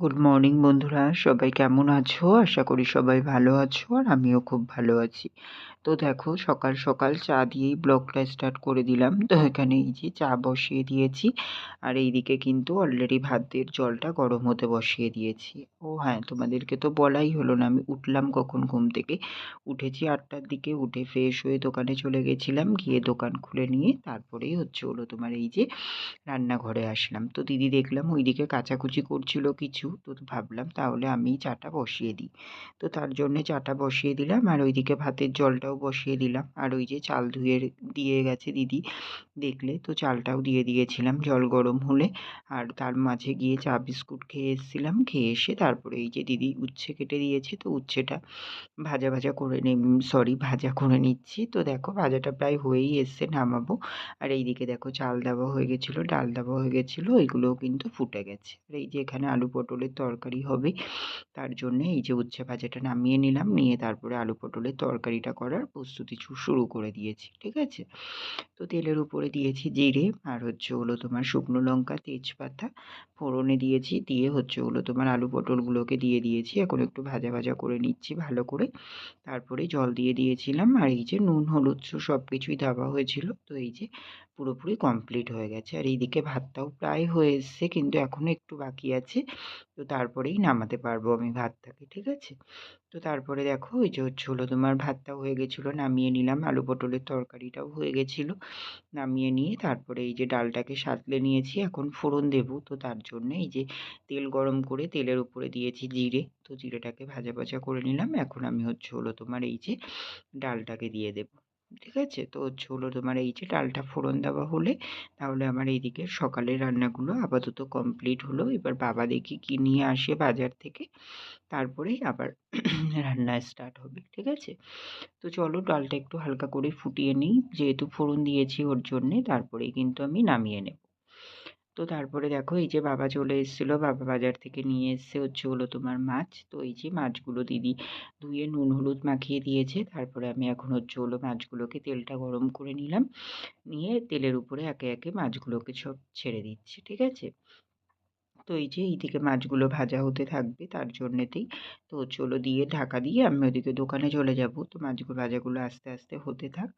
Good morning বন্ধুরা। সবাই কেমন আছো? আশা করি সবাই ভালো আছো আর আমিও খুব ভালো আছি। তো দেখো, সকাল সকাল চা দিয়েই ব্লগটা স্টার্ট করে দিলাম। তো এখানে এই যে চা বসিয়ে দিয়েছি। আর এইদিকে কিন্তু অলরেডি ভাতের জলটা গরম হতে বসিয়ে দিয়েছি। ও হ্যাঁ তোমাদেরকে তো বলাই হলো না। আমি উঠলাম কখন ঘুম থেকে? উঠেছি আটটার দিকে, উঠে ফ্রেশ হয়ে দোকানে চলে গেছিলাম। গিয়ে দোকান খুলে নিয়ে তারপরেই হচ্ছে হলো তোমার এই যে রান্নাঘরে আসলাম। তো দিদি দেখলাম ওইদিকে কাচাকুচি করছিল কিছু। তো ভাবলাম তাহলে আমি চাটা বসিয়ে দিই। তো তার জন্যে চাটা বসিয়ে দিলাম আর ওইদিকে ভাতের জলটাও বসিয়ে দিলাম। আর ওই যে চাল ধুয়ে দিয়ে গেছে দিদি, দেখলে তো চালটাও দিয়ে দিয়েছিলাম, জল গরম হলে। আর তার মাঝে গিয়ে চা বিস্কুট খেয়ে এসেছিলাম, খেয়ে এসে তারপরে এই যে দিদি উচ্ছে কেটে দিয়েছে, তো উচ্ছেটা ভাজা ভাজা করে নে সরি ভাজা করে নিচ্ছি। তো দেখো ভাজাটা প্রায় হয়েই এসছে, নামাবো। আর এইদিকে দেখো চাল দেওয়া হয়ে গেছিল, ডাল দেওয়া হয়ে গেছিল, এগুলোও কিন্তু ফুটে গেছে। আর এই যে এখানে আলু পটলের তরকারি হবে। তার জন্যে এই যে উচ্ছে ভাজাটা নামিয়ে নিলাম, নিয়ে তারপরে আলু পটলের তরকারিটা করার প্রস্তুতি শুরু করে দিয়েছি, ঠিক আছে? তো তেলের উপরে দিয়েছি জিরে, আর হচ্ছে হলো তোমার শুকনো লঙ্কা, তেজপাতা ফোড়নে দিয়েছি, দিয়ে হচ্ছে হলো তোমার আলু পটলগুলোকে দিয়ে দিয়েছি। এখন একটু ভাজা ভাজা করে নিচ্ছি ভালো করে। তারপরে জল দিয়ে দিয়েছিলাম, আর এই যে নুন, হলুদ সব কিছুই দেওয়া হয়েছিল। তো এই যে পুরোপুরি কমপ্লিট হয়ে গেছে। আর এইদিকে ভাতটাও প্রায় হয়ে এসছে, কিন্তু এখনও একটু বাকি আছে। তো তারপরেই নামাতে পারব আমি ভাতটাকে, ঠিক আছে? তো তারপরে দেখো, ওই যে হচ্ছে হলো তোমার ভাতটা হয়ে গেছিল, নামিয়ে নিলাম। আলু পটলের তরকারিটাও হয়ে গেছিল, নামিয়ে নিয়ে তারপরে এই যে ডালটাকে সাতলে নিয়েছি, এখন ফোড়ন দেবো। তো তার জন্য এই যে তেল গরম করে তেলের উপরে দিয়েছি জিরে। তো জিরেটাকে ভাজা ভাজা করে নিলাম। এখন আমি হচ্ছে হলো তোমার এই যে ডালটাকে দিয়ে দেবো। ঠিক আছে? তো হচ্ছে হলো তোমার এই যে ডালটা ফোড়ন দেওয়া হলে, তাহলে আমার এইদিকে সকালের রান্নাগুলো আপাতত কমপ্লিট হলো। এবার বাবা দেখি কি নিয়ে আসে বাজার থেকে। তারপরেই আবার রান্না স্টার্ট হবে, ঠিক আছে? তো চলো ডালটা একটু হালকা করে ফুটিয়ে নিই। যেহেতু ফোড়ন দিয়েছি ওর জন্যে, তারপরেই কিন্তু আমি নামিয়ে নেব। তো তারপরে দেখো এই যে বাবা চলে এসেছিল, বাবা বাজার থেকে নিয়ে এসছে হচ্ছে হলো তোমার মাছ। তো এই যে মাছগুলো দিদি ধুয়ে নুন, হলুদ মাখিয়ে দিয়েছে। তারপরে আমি এখন হচ্ছে হলো মাছগুলোকে তেলটা গরম করে নিলাম। নিয়ে তেলের উপরে একে একে মাছগুলোকে সব ছেড়ে দিচ্ছি, ঠিক আছে? তো এই যে এইদিকে মাছগুলো ভাজা হতে থাকবে তার জন্যেতেই। তো চলো দিয়ে ঢাকা দিয়ে আমি ওদিকে দোকানে চলে যাব। তো মাছগুলো, ভাজাগুলো আস্তে আস্তে হতে থাক।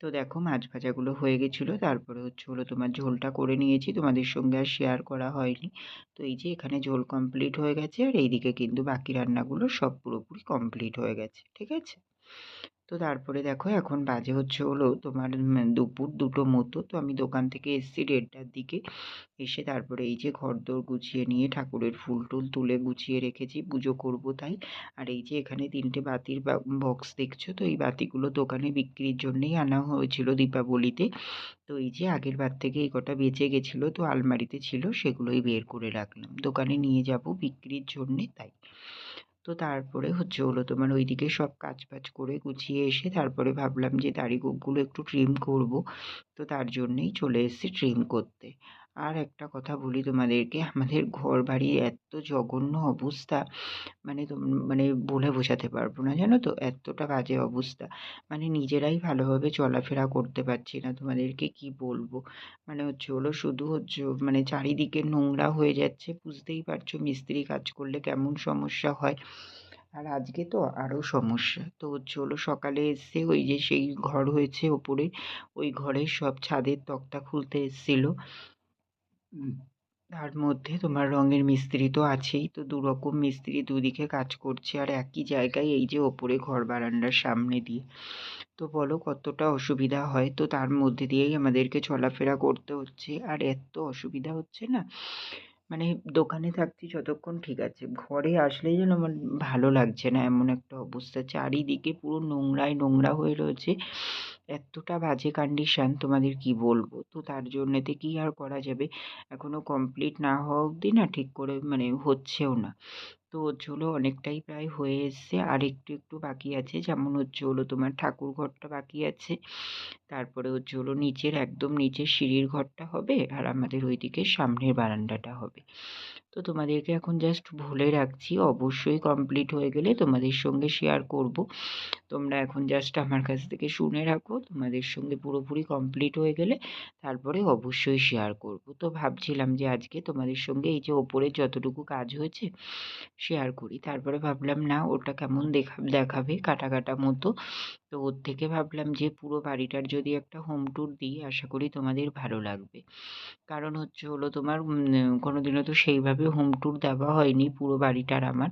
তো দেখো মাছ ভাজাগুলো হয়ে গেছিল, তারপরে হচ্ছে হলো তোমার ঝোলটা করে নিয়েছি, তোমাদের সঙ্গে আর শেয়ার করা হয়নি। তো এই যে এখানে ঝোল কমপ্লিট হয়ে গেছে, আর এইদিকে কিন্তু বাকি রান্নাগুলো সব পুরোপুরি কমপ্লিট হয়ে গেছে, ঠিক আছে? তো তারপরে দেখো এখন বাজে হচ্ছে হলো তোমার দুপুর দুটো মতো। তো আমি দোকান থেকে এসেছি দেড়টার দিকে। এসে তারপরে এই যে ঘর দোর গুছিয়ে নিয়ে ঠাকুরের ফুল টুল তুলে গুছিয়ে রেখেছি, পুজো করব তাই। আর এই যে এখানে তিনটে বাতির বক্স দেখছ? তো এই বাতিগুলো দোকানে বিক্রির জন্যেই আনা হয়েছিল দীপাবলিতে। তো এই যে আগের বার থেকে এই কটা বেঁচে গেছিল, তো আলমারিতে ছিল, সেগুলোই বের করে রাখলাম। দোকানে নিয়ে যাব বিক্রির জন্যে তাই। তো তারপরে হচ্ছে হলো তোমার ওইদিকে সব কাজ বাজ করে গুছিয়ে এসে তারপরে ভাবলাম যে দাড়ি গোঁফগুলো একটু ট্রিম করব। তো তার জন্যেই চলে এসেছি ট্রিম করতে। আর একটা কথা বলি তোমাদেরকে, আমাদের ঘর বাড়ি এত জঘন্য অবস্থা মানে মানে বলে বোঝাতে পারব না জানো তো? এতটা বাজে অবস্থা। মানে নিজেরাই ভালোভাবে চলাফেরা করতে পারছি না তোমাদেরকে কি বলব? মানে হচ্ছে হলো শুধু হচ্ছে মানে চারিদিকে নোংরা হয়ে যাচ্ছে, বুঝতেই পারছ মিস্ত্রি কাজ করলে কেমন সমস্যা হয়। আর আজকে তো আরও সমস্যা। তো হচ্ছে হলো সকালে এসে ওই যে সেই ঘর হয়েছে ওপরে, ওই ঘরের সব ছাদের তক্তা খুলতে এসেছিল। তার মধ্যে তোমার রঙের মিস্ত্রি তো আছেই, তো দু রকম মিস্ত্রি দুদিকে কাজ করছে আর একই জায়গায় এই যে ওপরে ঘর বারান্দার সামনে দিয়ে। তো বলো কতটা অসুবিধা হয়? তো তার মধ্যে দিয়েই আমাদেরকে চলাফেরা করতে হচ্ছে। আর এত অসুবিধা হচ্ছে না? মানে দোকানে থাকছি যতক্ষণ ঠিক আছে। ঘরে আসলেই যেন আমার ভালো লাগছে না, এমন একটা অবস্থা। চারিদিকে পুরো নোংরায় নোংরা হয়ে রয়েছে। এতটা বাজে কন্ডিশান তোমাদের কি বলব? তো তার জন্যেতে কি আর করা যাবে? এখনও কমপ্লিট না হওয়া অবধি না ঠিক করে মানে হচ্ছেও না। তো হলো অনেকটাই প্রায় হয়ে এসছে। আর একটু একটু বাকি আছে। যেমন হচ্ছে হলো তোমার ঠাকুর ঘরটা বাকি আছে। তারপরে হচ্ছে হলো নিচের, একদম নিচের সিঁড়ির ঘরটা হবে। আর আমাদের ওইদিকে সামনের বারান্দাটা হবে। তো তোমাদেরকে এখন জাস্ট ভুলে রাখছি, অবশ্যই কমপ্লিট হয়ে গেলে তোমাদের সঙ্গে শেয়ার করব। তোমরা এখন জাস্ট আমার কাছ থেকে শুনে রাখো, তোমাদের সঙ্গে পুরোপুরি কমপ্লিট হয়ে গেলে তারপরে অবশ্যই শেয়ার করব। তো ভাবছিলাম যে আজকে তোমাদের সঙ্গে এই যে ওপরের যতটুকু কাজ হয়েছে শেয়ার করি, তারপরে ভাবলাম না, ওটা কেমন দেখা, দেখাবে কাটা কাটা মতো। তো ওর থেকে ভাবলাম যে, পুরো বাড়িটার যদি একটা হোম ট্যুর দিই, আশা করি তোমাদের ভালো লাগবে। কারণ হচ্ছে হলো তোমার কোনোদিনও তো সেইভাবে হোম ট্যুর দেওয়া হয়নি পুরো বাড়িটার আমার।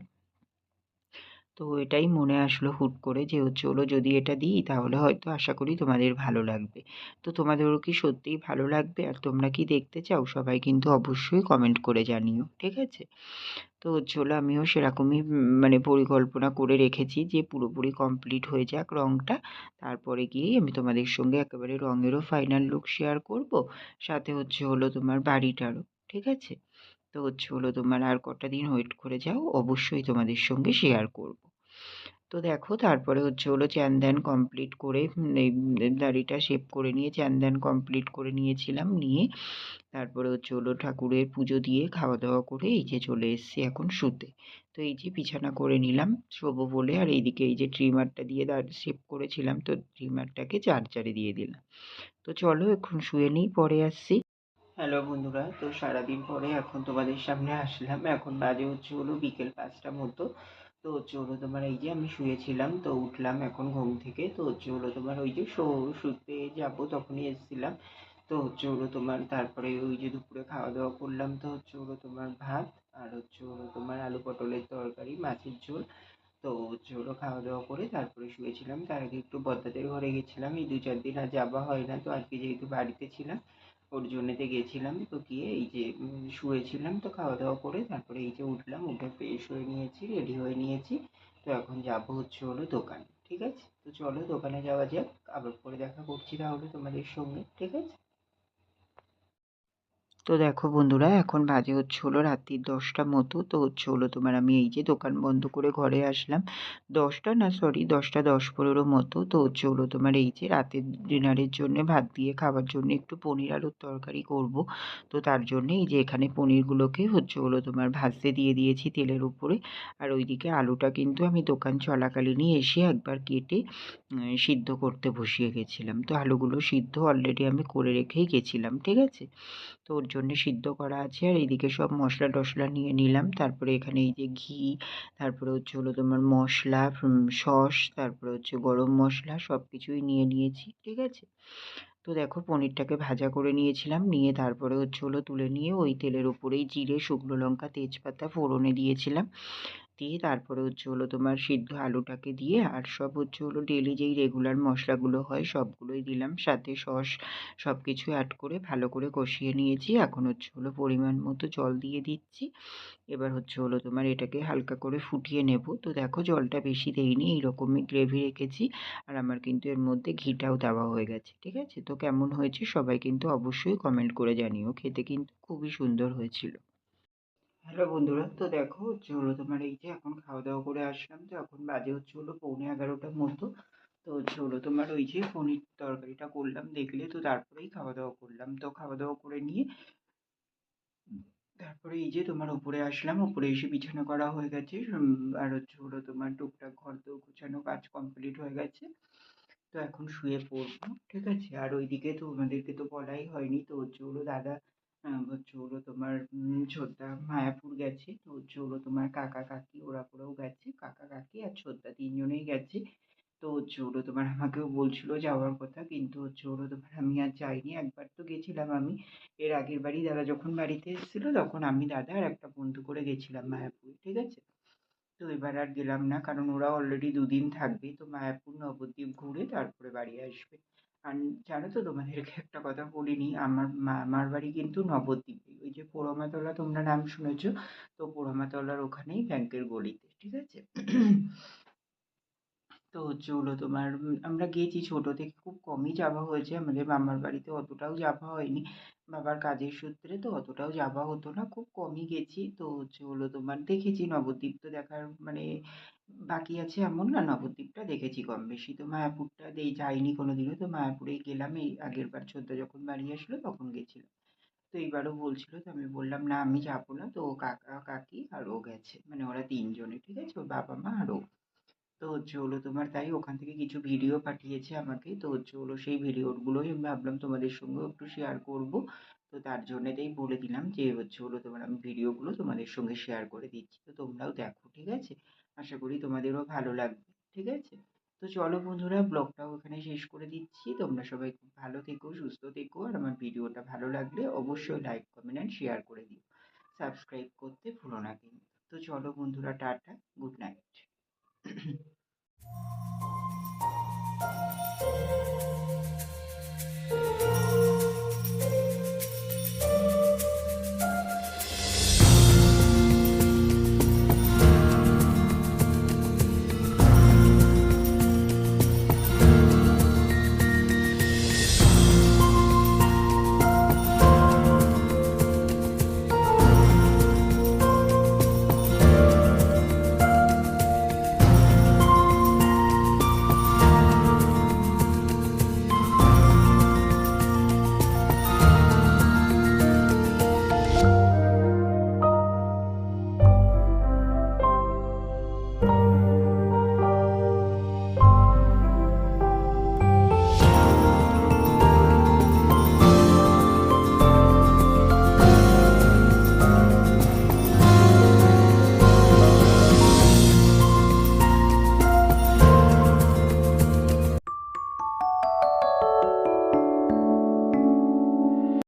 তো এটাই মনে আসলো হুট করে যে হলো যদি এটা দিই তাহলে হয়তো আশা করি তোমাদের ভালো লাগবে। তো তোমাদেরও কি সত্যিই ভালো লাগবে? আর তোমরা কি দেখতে চাও? সবাই কিন্তু অবশ্যই কমেন্ট করে জানিও, ঠিক আছে? তো হলো আমিও সেরকমই মানে পরিকল্পনা করে রেখেছি যে, পুরোপুরি কমপ্লিট হয়ে যাক রঙটা তারপরে গিয়েই আমি তোমাদের সঙ্গে একেবারে রঙেরও ফাইনাল লুক শেয়ার করব। সাথে হচ্ছে হলো তোমার বাড়িটারও, ঠিক আছে? তো হচ্ছে হলো তোমার আর কটা দিন ওয়েট করে যাও, অবশ্যই তোমাদের সঙ্গে শেয়ার করব। তো দেখো তারপরে হচ্ছে হলো চ্যান ধ্যান কমপ্লিট করে দাড়িটা শেপ করে নিয়ে, চ্যান ধ্যান কমপ্লিট করে নিয়েছিলাম, নিয়ে তারপরে হচ্ছে হলো ঠাকুরের পুজো দিয়ে খাওয়া দাওয়া করে এই যে চলে এসছি এখন শুতে। তো এই যে বিছানা করে নিলাম শোবো বলে, আর এইদিকে এই যে ট্রিমারটা দিয়ে শেপ করেছিলাম, তো ট্রিমারটাকে চার্জারে দিয়ে দিলাম। তো চলো এখন শুয়ে নিই, পরে আসছি। হ্যালো বন্ধুরা, তো সারাদিন পরে এখন তোমাদের সামনে আসলাম। এখন বাজে হচ্ছে হলো বিকেল পাঁচটা মতো। তো হলো তোমার এই যে আমি শুয়েছিলাম, তো উঠলাম এখন ঘুম থেকে। তো হলো তোমার ওই যে শুতে যাব তখনই এসেছিলাম। তো হচ্ছে তোমার তারপরে ওই যে দুপুরে খাওয়া দাওয়া করলাম। তো হচ্ছে তোমার ভাত আর হচ্ছে তোমার আলু পটলের তরকারি, মাছের ঝোল। তো হলো খাওয়া দাওয়া করে তারপরে শুয়েছিলাম। তার আগে একটু বদ্দাদের ঘরে গেছিলাম। এই দু চার দিন আর যাওয়া হয় না। তো আজকে যেহেতু বাড়িতে ছিলাম ওর জন্যেতে গেছিলাম তো গিয়ে এই যে শুয়েছিলাম তো খাওয়া দাওয়া করে তারপরে এই যে উঠলাম, উঠে ফ্রেশ হয়ে নিয়েছি রেডি হয়ে নিয়েছি। তো এখন যাব হচ্ছে হলো দোকানে, ঠিক আছে? তো চলো দোকানে যাওয়া যাক, আবার পরে দেখা করছি তাহলে তোমাদের সঙ্গে, ঠিক আছে? তো দেখো বন্ধুরা, এখন বাজে হচ্ছে হলো রাত্রির দশটা মতো। তো হচ্ছে হলো তোমার আমি এই যে দোকান বন্ধ করে ঘরে আসলাম। দশটা না সরি দশটা দশ পনেরো মতো। তো হচ্ছে হলো তোমার এই যে রাতের ডিনারের জন্য ভাত দিয়ে খাওয়ার জন্য একটু পনির আলুর তরকারি করব। তো তার জন্য এই যে এখানে পনিরগুলোকে হচ্ছে হলো তোমার ভাজতে দিয়ে দিয়েছি তেলের উপরে। আর ওইদিকে আলুটা কিন্তু আমি দোকান চলাকালীনই এসে একবার কেটে সিদ্ধ করতে বসিয়ে গেছিলাম। তো আলুগুলো সিদ্ধ অলরেডি আমি করে রেখেই গেছিলাম, ঠিক আছে? তো ওর জন্য সিদ্ধ করা আছে। আর এইদিকে সব মশলা টশলা নিয়ে নিলাম। তারপরে এখানে এই যে ঘি, তারপরে হচ্ছে হলো তোমার মশলা সস, তারপরে হচ্ছে গরম মশলা সব কিছুই নিয়ে নিয়েছি, ঠিক আছে? তো দেখো পনিরটাকে ভাজা করে নিয়েছিলাম। নিয়ে তারপরে হচ্ছে হলো তুলে নিয়ে ওই তেলের ওপরেই জিরে, শুকনো লঙ্কা, তেজপাতা, ফোড়নে দিয়েছিলাম। দিয়ে তারপরে হচ্ছে হলো তোমার সিদ্ধ আলুটাকে দিয়ে আর সব হচ্ছে হলো ডেলি যেই রেগুলার মশলাগুলো হয় সবগুলোই দিলাম। সাথে সস সব কিছু অ্যাড করে ভালো করে কষিয়ে নিয়েছি। এখন হচ্ছে হলো পরিমাণ মতো জল দিয়ে দিচ্ছি। এবার হচ্ছে হলো তোমার এটাকে হালকা করে ফুটিয়ে নেব। তো দেখো জলটা বেশি দেইনি, এইরকমই গ্রেভি রেখেছি। আর আমার কিন্তু এর মধ্যে ঘিটাও দেওয়া হয়ে গেছে, ঠিক আছে? তো কেমন হয়েছে সবাই কিন্তু অবশ্যই কমেন্ট করে জানিও। খেতে কিন্তু খুবই সুন্দর হয়েছিল। হ্যালো বন্ধুরা, তো দেখো হচ্ছে হলো তোমার এই যে এখন খাওয়া দাওয়া করে আসলাম, তো এখন বাজে হচ্ছে হলো পৌনে এগারোটার মতো। তো হচ্ছে হলো তোমার ওই যে পনির তরকারিটা করলাম, দেখলে তো তারপরেই খাওয়া দাওয়া করলাম। তো খাওয়া দাওয়া করে নিয়ে তারপরে এই যে তোমার উপরে আসলাম, উপরে এসে বিছানা করা হয়ে গেছে। আর হচ্ছে হলো তোমার টুকটাক ঘর তো গোছানো কাজ কমপ্লিট হয়ে গেছে। তো এখন শুয়ে পড়ব, ঠিক আছে? আর ওইদিকে তো আমাদেরকে তো বলাই হয়নি, তো হচ্ছে হলো দাদা হচ্ছে হলো তোমার ছোটদা মায়াপুর গেছে। তো হচ্ছে হলো তোমার কাকা কাকি, ওরা পুরোও গেছে। কাকা কাকি আর ছোটদা তিনজনেই গেছে। তো হচ্ছে হলো তোমার আমাকেও বলছিল যাওয়ার কথা, কিন্তু হচ্ছে হলো তোমার আমি আর যাইনি। একবার তো গেছিলাম আমি। এর আগের বাড়ি দাদা যখন বাড়িতে এসেছিল, তখন আমি দাদা আর একটা বন্ধু করে গেছিলাম মায়াপুর, ঠিক আছে? তো এবার আর গেলাম না, কারণ ওরা অলরেডি দুদিন থাকবে। তো মায়াপুর, নবদ্বীপ ঘুরে তারপরে বাড়ি আসবে। আর জানো তো তোমাদেরকে একটা কথা বলিনি, আমার মামার বাড়ি কিন্তু নবদ্বীপে, ওই যে পোড়ামাতলা তোমরা নাম শুনেছো? তো পোড়ামাতলার ওখানেই ব্যাংকের গলিতে, ঠিক আছে? তো হচ্ছে হলো তোমার, আমরা গেছি ছোটো থেকে, খুব কমই যাওয়া হয়েছে, আমাদের মামার বাড়িতে অতটাও যাওয়া হয়নি, বাবার কাজের সূত্রে তো অতটাও যাওয়া হতো না, খুব কমই গেছি, তো হলো তোমার দেখেছি নবদ্বীপ তো দেখার মানে বাকি আছে এমন না, নবদ্বীপটা দেখেছি কম বেশি। তো মায়াপুরটা দিয়ে যাইনি কোনো দিনও তো মায়াপুরেই গেলাম, এই আগের বার ছোটদা যখন বাড়ি আসলো তখন গেছিলাম। তো এইবারও বলছিল, তো আমি বললাম, না, আমি যাব না। তো ও কাকা কাকি আর ও গেছে। মানে ওরা তিনজনে, ঠিক আছে? ওর বাবা মা আর ও। তো হচ্ছে হলো তোমার, তাই ওখান থেকে কিছু ভিডিও পাঠিয়েছে আমাকে। তো হচ্ছে হলো সেই ভিডিওগুলোই আমি ভাবলাম তোমাদের সঙ্গেও একটু শেয়ার করব। তো তার জন্যেতেই বলে দিলাম যে, হচ্ছে হলো তোমার আমি ভিডিওগুলো তোমাদের সঙ্গে শেয়ার করে দিচ্ছি। তো তোমরাও দেখো, ঠিক আছে? আশা করি তোমাদেরও ভালো লাগবে, ঠিক আছে? তো চলো বন্ধুরা, ব্লগটাও এখানে শেষ করে দিচ্ছি। তোমরা সবাই খুব ভালো থেকো, সুস্থ থেকো, আর আমার ভিডিওটা ভালো লাগলে অবশ্যই লাইক কমেন্ট অ্যান্ড শেয়ার করে দিও। সাবস্ক্রাইব করতে ভুলো না কিন্তু। তো চলো বন্ধুরা, টাটা গুড নাইট